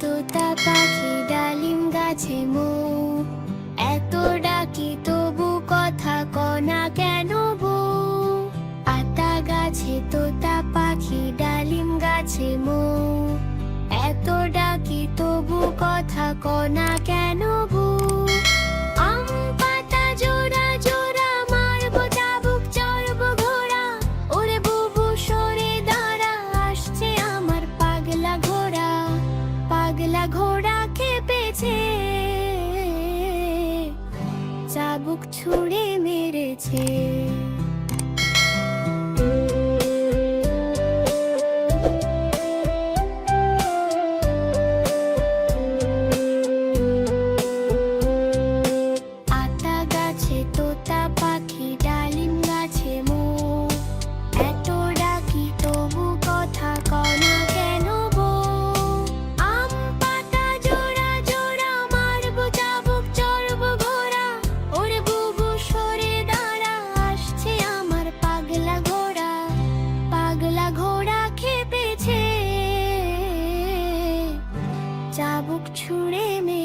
তোতা পাখি ডালিম গাছে মো। এত ডাকি তবু কথা কনা কেন বো? আতা গাছে তোতা পাখি ডালিম গাছে মো। এত ডাকি তবু কথা কনা কেন ঘোড়া খেপেছে চাবুক ছুঁড়ে মেরেছে। চাবুক ছুঁড়ে মে